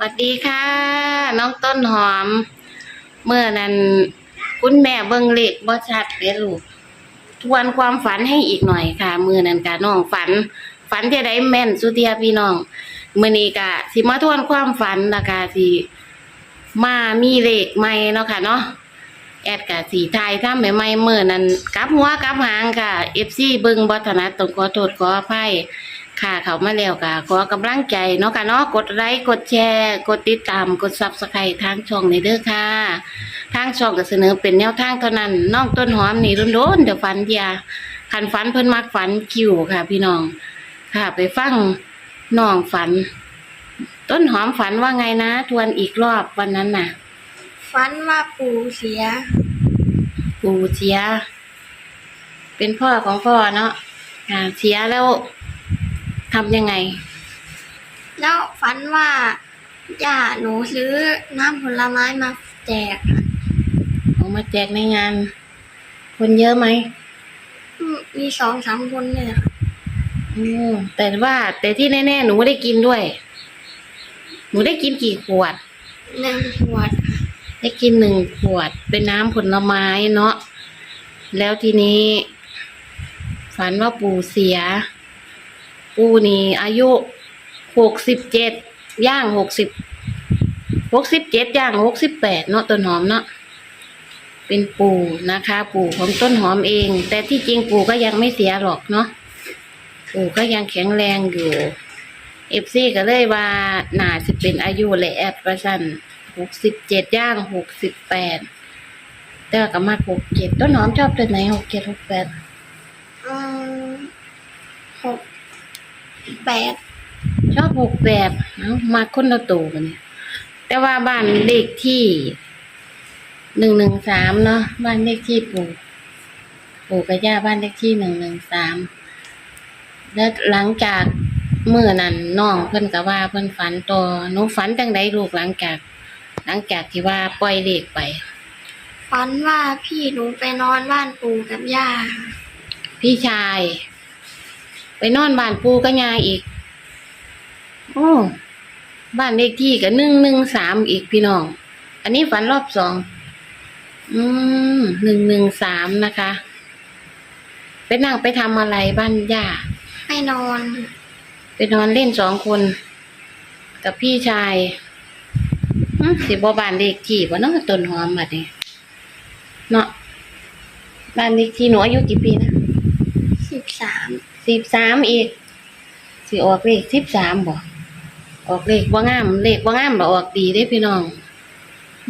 สวัสดีค่ะ น้องต้นหอม เมื่อนั้น คุณแม่เบิ่งเลขบ่ชัดเด้อลูกทวนความฝันให้อีกหน่อยค่ะ มื่อนั้นกะน้องฝัน ฝันจะได้แม่นสุเทียพี่น้องมื่อนี้กะสิมาทวนความฝันแล้วกะสิมามีเลขใหม่เนาะค่ะเนาะแอดกะสีไทยถ้าใหม่ๆเมื่อนั้นกลับหัวกลับหางค่ะ FC เบิ่งบ่ถนัดต้องขอโทษขออภัย ค่ะเขามาแล้วก็ขอกำลังใจเนาะค่ะเนาะกดไลค์กดแชร์ กดติดตามกดซับสไครต์ทางช่องในเด้อค่ะ ทางช่องก็เสนอเป็นแนวทางเท่านั้นน้องต้นหอมนี่โดนๆเดี๋ยวฝันอยาคันฝันเพิ่นมักฝันคิวค่ะ พี่น้อง ค่ะ ไปฟังน้องฝัน ต้นหอมฝันว่าไงนะ ทวนอีกรอบวันนั้นน่ะ ฝันว่าปู่เสีย ปู่เสีย เป็นพ่อของพ่อเนาะอ่าเสียแล้ว ทำยังไง แล้วฝันว่าย่าหนูซื้อน้ำผลไม้มาแจกเอามาแจกในงาน คนเยอะไหมอืมมีสองสามคนเนี่ยค่ะอืมแต่ว่าแต่ที่แน่ๆ หนูไม่ได้กินด้วย หนูได้กินกี่ขวด หนึ่งขวดค่ะได้กินหนึ่งขวด เป็นน้ำผลไม้เนาะแล้วทีนี้ ฝันว่าปู่เสีย ปู่นี่อายุหกสิบเจ็ดย่างหกสิบหกสิบเจ็ดย่างหกสิบแปดเนาะต้นหอมเนาะเป็นปู่นะคะ ปู่ของต้นหอมเอง แต่ที่จริงปู่ก็ยังไม่เสียหรอกเนาะปู่ก็ยังแข็งแรงอยู่เอฟซีก็เลยว่าน่าจะเป็นอายุและแอดประชันหกสิบเจ็ดย่างหกสิบแปดแต่ก็มาหกเจ็ดต้นหอมชอบตัวไหนหกเจ็ดหกแปดอืมหก แปดชอบหกแปดเอ้ามาคนละตัวกันเนี่ยแต่ว่าบ้านเลขที่หนึ่งหนึ่งสามเนาะบ้านเลขที่ปู่ปู่กับย่าบ้านเลขที่หนึ่งหนึ่งสามแล้วหลังจากเมื่อนั้นน้องเพิ่นก็ว่าเพิ่นฝันต่อหนูฝันจังไดลูกหลังจาก หลังจากที่ว่าปล่อยเลขไปฝันว่าพี่หนูไปนอนบ้านปู่กับย่า พี่ชาย ไปนอนบ้านปูกับยายอีก โอ้ บ้านเลขที่กับหนึ่งหนึ่งสามอีกพี่น้อง อันนี้ฝันรอบสอง อืมหนึ่งหนึ่งสามนะคะไปนั่งไปทำอะไรบ้านย่า ไปนอน ไปนอนเล่นสองคน กับพี่ชายหึสิบ่บ้านเลขที่บ่เนาะต้นหอมบัดนี้เนาะบ้านเลขที่หนูอายุกี่ปีนะสิบสาม สิบสามอีกสิออกเลขสิบสามบ่ออกเลขว่างาม เลขว่างามบ่ออกดีได้พี่น้อง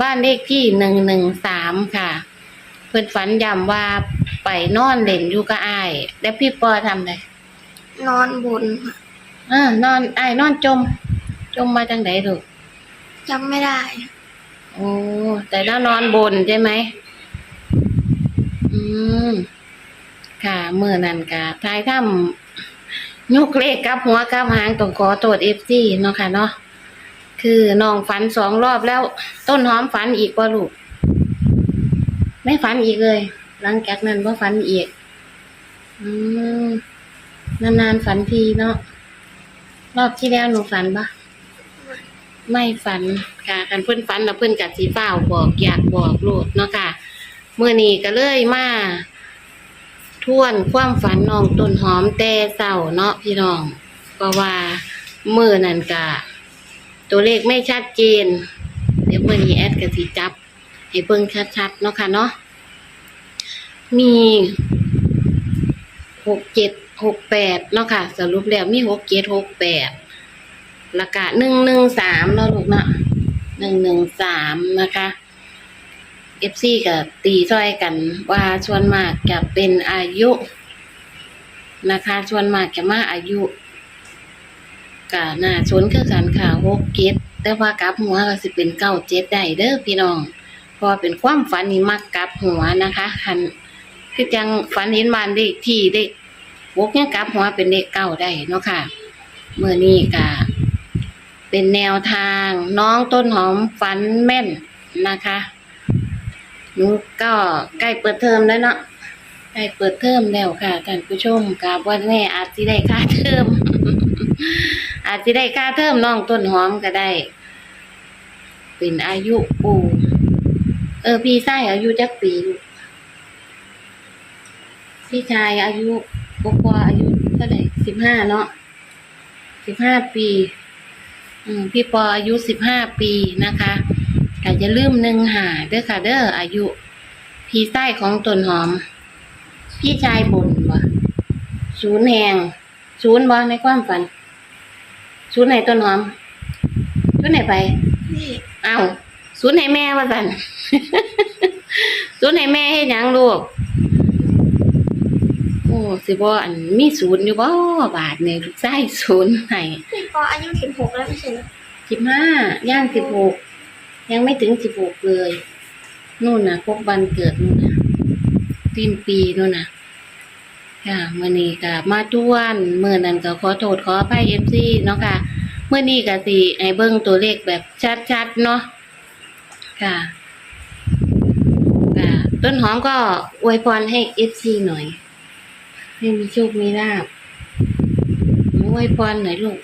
บ้านเลขที่หนึ่งหนึ่งสามค่ะ เพิ่นฝันย้ำว่าไปนอนเล่นอยู่กับอ้ายแล้วพี่ปอทำไดนอนบนค่ะอ่านอนอ้ายนอนจม จมมาจังไดลูกจำไม่ได้โอ้แต่แล้วนอนบนใช่ไหมอืม ค่ะเมื่อนั้นกะทายถ้ำยกเลขกับหัวกับหางต้องขอโทษเอฟซีเนาะค่ะเนาะคือน้องฝันสองรอบแล้วต้นหอมฝันอีกว่าลูกไม่ฝันอีกเลย หลังจากนั้นว่าฝันอีก อืมนานๆฝันทีเนาะรอบที่แล้วหนูฝันปะไม่ฝันค่ะกันเพื่อนฝันแล้วเพื่อนกัดสีฟ้าบอกอยากบอกโลดเนาะค่ะเมื่อนี้ก็เลยมา ท่วนความฝันน้องต้นหอมแต่เศร้าเนาะพี่น้อง เพราะว่ามือนันกะ ตัวเลขไม่ชัดเจน เดี๋ยวเมื่อนี้แอดกับสีจับ ให้เบิ่งชัดๆเนาะค่ะเนาะมีหกเจ็ดหกแปดเนาะค่ะ สรุปแล้วมีหกเจ็ดหกแปดล้วก็หนึ่งหนึ่งสามเนาะลูกเนาะหนึ่งหนึ่งสามนะคะ เอฟซีกับตีซ้อยกันว่าชวนมากจะเป็นอายุนะคะชวนมากจะมาอายุกะน่าชนคือกันค่ะหกเจ็ดแต่ว่ากลับหัวก็สิเป็นเก้าเจ็ดได้เด้อพี่น้องเพอเป็นความฝันนี่มักกลับหัวนะคะคันคือจังฝันเห็นบ้านเลขที่เด็กวกเนี่ยกลับหัวเป็นเลขเก้าได้เนาะค่ะเมื่อนี้กะเป็นแนวทางน้องต้นหอมฝันแม่นนะคะ หนูก็ใกล้เปิดเทอมแล้วเนาะใกล้เปิดเทอมแล้วค่ะท่านผู้ชมกับวันแม่อาจจะได้ค่าเทอม อาจจะได้ค่าเทอมน้องต้นหอมก็ได้ เป็นอายุปู่ เออ พี่ชายอายุจักปีลูกพี่ชายอายุกว่าอายุเท่าไหร่สิบห้าเนาะสิบห้าปี อืมพี่ปออายุสิบห้าปีนะคะ ก็จะลืมหนึ่งหาเด้อค่ะเด้ออายุ พี่ชายของต้นหอม พี่ชายบ่นว่าศูนย์แหงศูนย์บ่ในความฝัน ศูนย์ไหนต้นหอม ศูนย์ไหนไปนี่อ้าวศูนย์ไหนแม่ว่าสัน ศูนย์ไหนแม่ให้หยังลูกโอ้สิบ่อันมีศูนย์อยู่บ่บาทเนี่ยลูกชายศูนย์ไหนพี่ปออายุสิบหกแล้วไม่ใช่เหรอสิบห้าย่างสิบหก ยังไม่ถึงสิบหกเลย นู่นน่ะครบวันเกิดนู่นน่ะสิ้นปีนู่นน่ะค่ะมื่อนี้ก็มาทวนเมื่อนั้นก็ขอโทษขออภัยเอฟซีเนาะค่ะเมื่อนี้ก็สิให้เบิ่งตัวเลขแบบชัดๆเนาะค่ะค่ะ ต้นหอมก็อวยพรให้เอฟซีหน่อย ให้มีโชคมีลาบอวยพรหน่อยลูก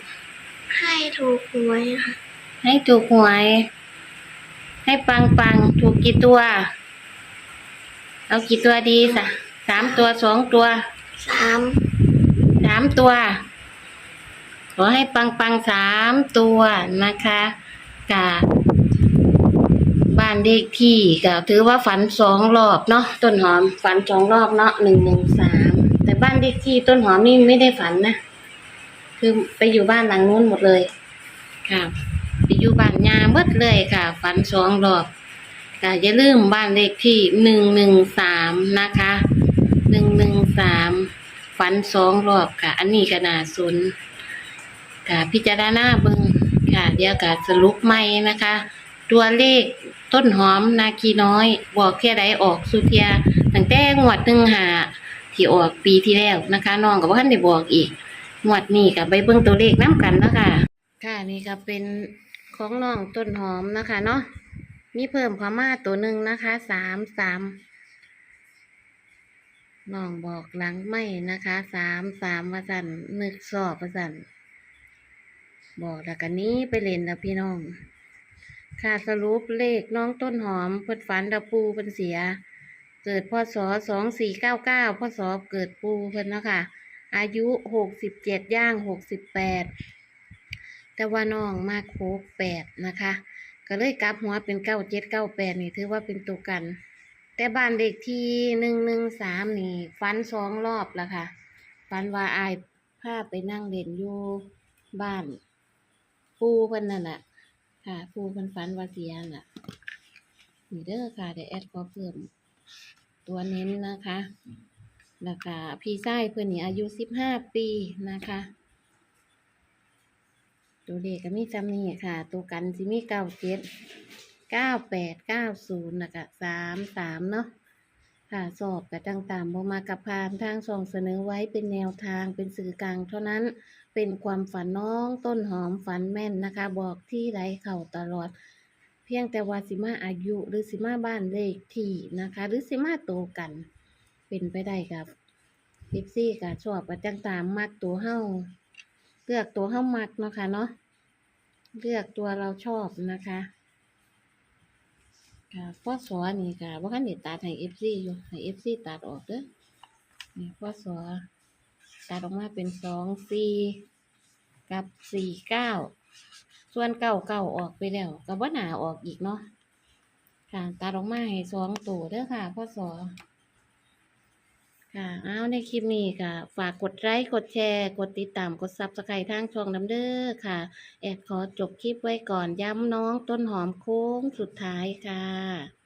ให้ถูกหวยค่ะ ให้ถูกหวย ให้ปังปังๆถูกกี่ตัว เอากี่ตัวดีสะสามตัวสองตัวสามสามตัว ขอให้ปังปังๆสามตัวนะคะกะบ้านเด็กที่ก็ถือว่าฝันสองรอบเนาะต้นหอมฝันสองรอบเนาะหนึ่งหนึ่งสามแต่บ้านเด็กที่ต้นหอมนี่ไม่ได้ฝันนะ คือไปอยู่บ้านหลังนู้นหมดเลยค่ะไป อยู่บ้านยาเบิดเลยค่ะฝันสองรอบก็อย่าลืมบ้านเลขที่หนึ่งหนึ่งสามนะคะหนึ่งหนึ่งสามฝันสองรอบค่ะ อันนี้ก็น่าสนค่ะพิจารณาเบิงค่ะเดี๋ยวก็สรุปใหม่นะคะ ตัวเลขต้นหอมนาคีน้อยบอกแค่ใดออกสุเทียตั้งแต่งวดหนึ่งหาที่ออกปีที่แล้วนะคะน้องกับว่าท่านได้บอกอีกงวดนี้กับไปเบิ่งตัวเลขน้ำกันเนาะคะค่ะนี่ก็เป็น ของน้องต้นหอมนะคะเนาะมีเพิ่มความมาตัวหนึ่งนะคะสามสามน้องบอกหลังไม่นะคะสามสามว่าสันนึกสอบว่าสันบอกแล้วกันนี้ไปเล่นแล้วพี่น้อง ค่ะสรุปเลขน้องต้นหอมเพิ่นฝันดาปูเพิ่นเสีย เกิดพศสองสี่เก้าเก้าพศเกิดปูเพิ่นเนาะค่ะอายุหกสิบเจ็ดย่างหกสิบแปด แต่ว่าน้องมากโคกแปดนะคะ ก็เลยกลับหัวเป็นเก้าเจ็ดเก้าแปดนี่ถือว่าเป็นตัวกัน แต่บ้านเด็กที่หนึ่งหนึ่งสามนี่ฟันสองรอบแล้วค่ะฟันว่าอายพาไปนั่งเล่นอยู่บ้าน ปูเพิ่นนั่นแหละค่ะ ปูเพิ่นฟันว่าเสียน่ะนี่เด้อค่ะเดี๋ยวแอดขอเพิ่มตัวเน้นนะคะแล้วก็พี่ชายเพิ่นนี่อายุสิบห้าปีนะคะ ตัวเลขก็มีจำนี่ค่ะ ตัวกันสิมีเก้าเจ็ดเก้าแปดเก้าศูนย์แล้วก็สามสามเนาะค่ะสอบกับต่างๆบมากับพานทางส่งเสนอไว้เป็นแนวทางเป็นสื่อกลางเท่านั้นเป็นความฝันน้องต้นหอมฝันแม่นนะคะ บอกที่ไรเข่าตลอด เพียงแต่ว่าสิมาอายุหรือสิมาบ้านเลขที่นะคะ หรือสิมาโตกัน เป็นไปได้กับพิกซี่กับชอบกับต่างๆมักตัวเฮ้า เลือกตัวเข้ามักเนาะค่ะเนาะเลือกตัวเราชอบนะคะค่ะพ่อสอนี่ค่ะว่าคันนี้ตัดให้เอฟซีอยู่ให้เอฟซีตัดออกเด้อนี่พ่อสอตัดออกมาเป็นสองสี่กับสี่เก้าส่วนเก้าเก้าออกไปแล้วกับว่าหนาออกอีกเนาะค่ะตัดออกมาให้สองตัวเด้อค่ะพ่อสอ ค่ะเอาในคลิปนี้ค่ะ ฝากกดไลค์กดแชร์ กดติดตามกดซับสไครต์ทางช่องน้ำเด้อค่ะ แอดขอจบคลิปไว้ก่อนย้ำน้องต้นหอมโค้งสุดท้ายค่ะ